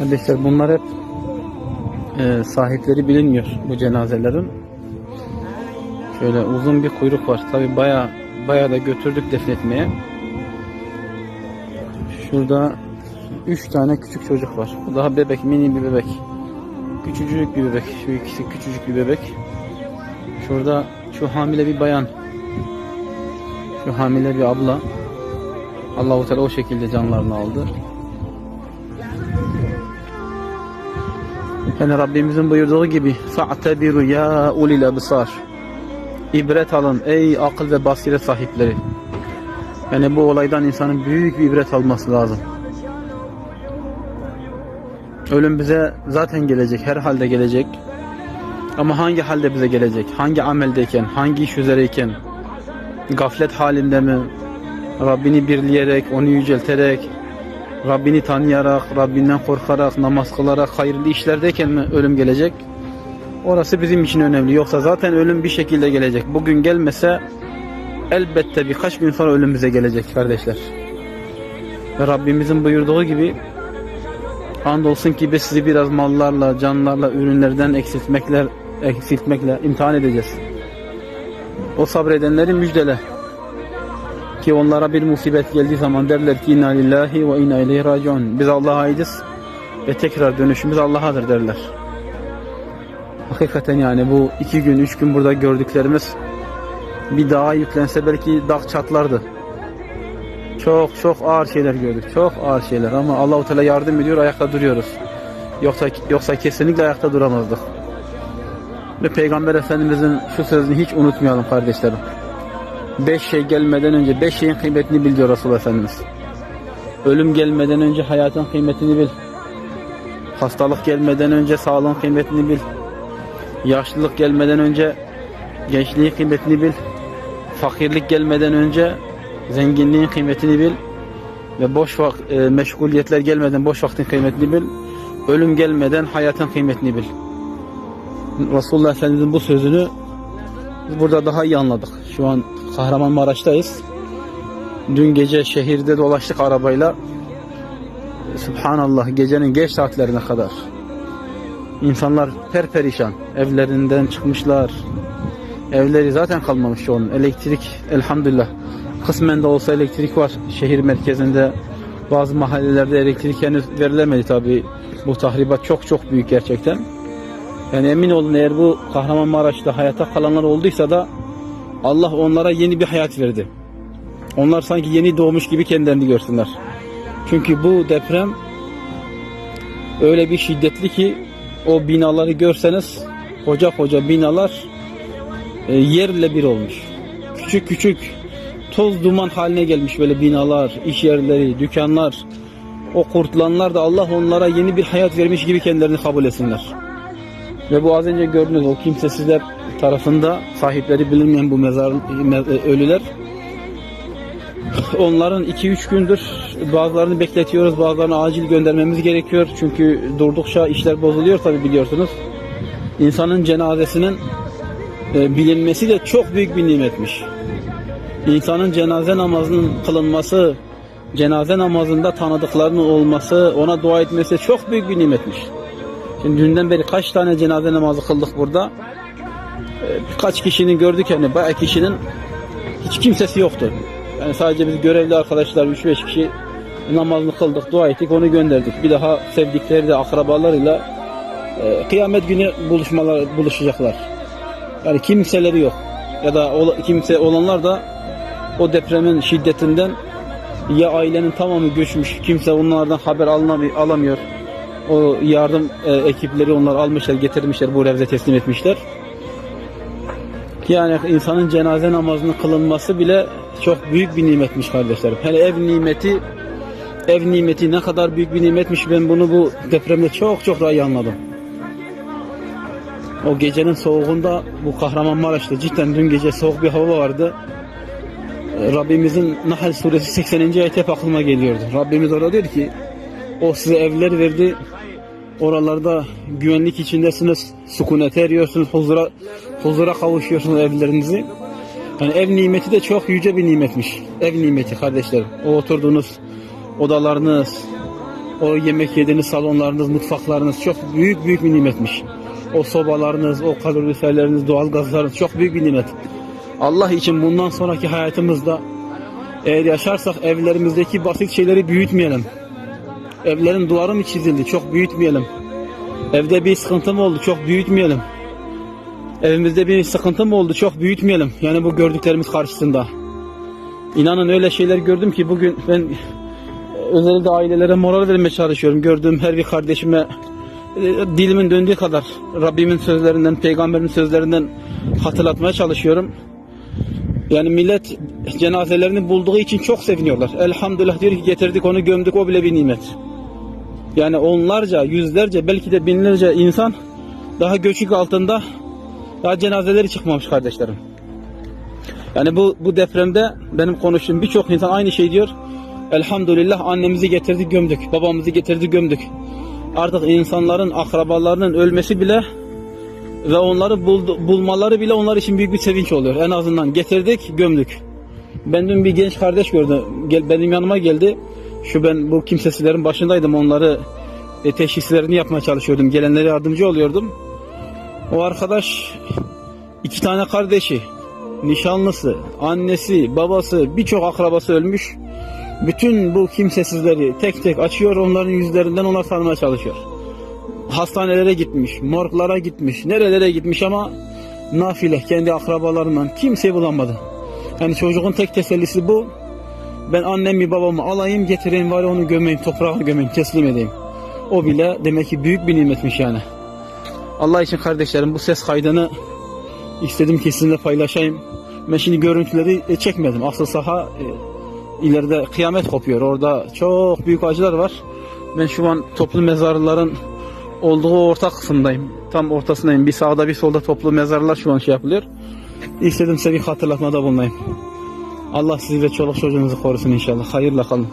Kardeşler bunlar hep e, sahipleri bilinmiyor bu cenazelerin. Şöyle uzun bir kuyruk var. Tabi baya baya da götürdük defnetmeye. Şurada üç tane küçük çocuk var. Bu daha bebek, mini bir bebek. Küçücük bir bebek. Şu ikisi küçücük bir bebek. Şurada şu hamile bir bayan. Şu hamile bir abla. Allahu Teala o şekilde canlarını aldı. Yani Rabbimizin buyurduğu gibi fa'tebiru ya ulil absar. İbret alın ey akıl ve basiret sahipleri. Yani bu olaydan insanın büyük bir ibret alması lazım. Ölüm bize zaten gelecek, her halde gelecek. Ama hangi halde bize gelecek? Hangi ameldeyken, hangi iş üzereyken? Gaflet halinde mi? Rabbini birleyerek, onu yücelterek, Rabbini tanıyarak, Rabbinden korkarak, namaz kılarak, hayırlı işlerdeyken mi ölüm gelecek? Orası bizim için önemli. Yoksa zaten ölüm bir şekilde gelecek. Bugün gelmese elbette birkaç gün sonra ölüm bize gelecek kardeşler. Ve Rabbimizin buyurduğu gibi andolsun ki biz sizi biraz mallarla, canlarla, ürünlerden eksiltmekle, eksiltmekle imtihan edeceğiz. O sabredenleri müjdele. Ki onlara bir musibet geldiği zaman derler ki inna lillahi ve inna ileyhi raciun. Biz Allah'a aitiz ve tekrar dönüşümüz Allah'adır derler. Hakikaten yani bu iki gün, üç gün burada gördüklerimiz bir dağa yüklense belki dağ çatlardı. Çok çok ağır şeyler gördük. Çok ağır şeyler ama Allahu Teala yardım ediyor, ayakta duruyoruz. Yoksa yoksa kesinlikle ayakta duramazdık. Ve Peygamber Efendimizin şu sözünü hiç unutmayalım kardeşlerim. Beş şey gelmeden önce beş şeyin kıymetini bil diyor Resulullah Efendimiz. Ölüm gelmeden önce hayatın kıymetini bil. Hastalık gelmeden önce sağlığın kıymetini bil. Yaşlılık gelmeden önce gençliğin kıymetini bil. Fakirlik gelmeden önce zenginliğin kıymetini bil. Ve boş vak e, meşguliyetler gelmeden boş vaktin kıymetini bil. Ölüm gelmeden hayatın kıymetini bil. Resulullah Efendimizin bu sözünü burada daha iyi anladık. Şu an Kahramanmaraş'tayız. Dün gece şehirde dolaştık arabayla. Subhanallah gecenin geç saatlerine kadar. İnsanlar perperişan. Evlerinden çıkmışlar. Evleri zaten kalmamış an. Elektrik elhamdülillah. Kısmen de olsa elektrik var. Şehir merkezinde bazı mahallelerde elektrik henüz verilemedi tabi. Bu tahribat çok çok büyük gerçekten. Yani emin olun eğer bu Kahramanmaraş'ta hayata kalanlar olduysa da Allah onlara yeni bir hayat verdi. Onlar sanki yeni doğmuş gibi kendilerini görsünler. Çünkü bu deprem öyle bir şiddetli ki o binaları görseniz koca koca binalar e, yerle bir olmuş. Küçük küçük toz duman haline gelmiş böyle binalar, iş yerleri, dükkanlar. O kurtulanlar da Allah onlara yeni bir hayat vermiş gibi kendilerini kabul etsinler. Ve bu az önce gördüğünüz o kimsesizler tarafında sahipleri bilinmeyen bu mezar ölüler. Onların 2-3 gündür bazılarını bekletiyoruz bazılarını acil göndermemiz gerekiyor. Çünkü durdukça işler bozuluyor tabi biliyorsunuz. İnsanın cenazesinin e, bilinmesi de çok büyük bir nimetmiş. İnsanın cenaze namazının kılınması cenaze namazında tanıdıklarının olması ona dua etmesi çok büyük bir nimetmiş. Şimdi dünden beri kaç tane cenaze namazı kıldık burada. Ee, birkaç kişinin gördük yani bayağı kişinin hiç kimsesi yoktu. Yani sadece biz görevli arkadaşlar 3-5 kişi namazını kıldık, dua ettik, onu gönderdik. Bir daha sevdikleri de akrabalarıyla e, kıyamet günü buluşmalar buluşacaklar. Yani kimseleri yok. Ya da ol, kimse olanlar da o depremin şiddetinden ya ailenin tamamı göçmüş, kimse onlardan haber alamıyor. O yardım e, ekipleri onlar almışlar, getirmişler, bu revze teslim etmişler. Yani insanın cenaze namazının kılınması bile çok büyük bir nimetmiş kardeşlerim. Hele ev nimeti, ev nimeti ne kadar büyük bir nimetmiş ben bunu bu depremde çok çok daha iyi anladım. O gecenin soğuğunda bu Kahramanmaraş'ta cidden dün gece soğuk bir hava vardı. Rabbimizin Nahl suresi 80. ayet hep aklıma geliyordu. Rabbimiz orada diyor ki o size evler verdi. Oralarda güvenlik içindesiniz. Sükunete eriyorsunuz. Huzura, huzura kavuşuyorsunuz evlerinizi. Yani ev nimeti de çok yüce bir nimetmiş. Ev nimeti kardeşlerim. O oturduğunuz odalarınız, O yemek yediğiniz salonlarınız, mutfaklarınız çok büyük büyük bir nimetmiş. O sobalarınız, o kaloriferleriniz, doğal gazlarınız çok büyük bir nimet. Allah için bundan sonraki hayatımızda eğer yaşarsak evlerimizdeki basit şeyleri büyütmeyelim. Evlerin duvarı mı çizildi? Çok büyütmeyelim. Evde bir sıkıntı mı oldu? Çok büyütmeyelim. Evimizde bir sıkıntı mı oldu? Çok büyütmeyelim. Yani bu gördüklerimiz karşısında. İnanın öyle şeyler gördüm ki bugün ben özellikle ailelere moral vermeye çalışıyorum. Gördüğüm her bir kardeşime e, dilimin döndüğü kadar Rabbimin sözlerinden, peygamberimin sözlerinden hatırlatmaya çalışıyorum. Yani millet cenazelerini bulduğu için çok seviniyorlar. Elhamdülillah diyor ki getirdik onu gömdük o bile bir nimet. Yani onlarca, yüzlerce, belki de binlerce insan daha göçük altında daha cenazeleri çıkmamış kardeşlerim. Yani bu bu depremde benim konuştuğum birçok insan aynı şey diyor. Elhamdülillah annemizi getirdik gömdük, babamızı getirdik gömdük. Artık insanların, akrabalarının ölmesi bile ve onları buldu, bulmaları bile onlar için büyük bir sevinç oluyor. En azından getirdik, gömdük. Ben dün bir genç kardeş gördüm. Gel, benim yanıma geldi. Şu ben bu kimsesizlerin başındaydım. Onları e, teşhislerini yapmaya çalışıyordum. Gelenlere yardımcı oluyordum. O arkadaş iki tane kardeşi, nişanlısı, annesi, babası, birçok akrabası ölmüş. Bütün bu kimsesizleri tek tek açıyor, onların yüzlerinden onlar tanımaya çalışıyor. Hastanelere gitmiş, morglara gitmiş, nerelere gitmiş ama nafile kendi akrabalarından kimseyi bulamadı. Yani çocuğun tek tesellisi bu. Ben annemi babamı alayım getireyim var onu gömeyim toprağa gömeyim teslim edeyim. O bile demek ki büyük bir nimetmiş yani. Allah için kardeşlerim bu ses kaydını istedim ki sizinle paylaşayım. Ben şimdi görüntüleri e, çekmedim. Asıl saha e, ileride kıyamet kopuyor. Orada çok büyük acılar var. Ben şu an toplu mezarların olduğu orta kısımdayım. Tam ortasındayım. Bir sağda bir solda toplu mezarlar şu an şey yapılıyor. İstedim size bir hatırlatmada bulunayım. Allah sizi ve çoluk çocuğunuzu korusun inşallah. Hayırla kalın.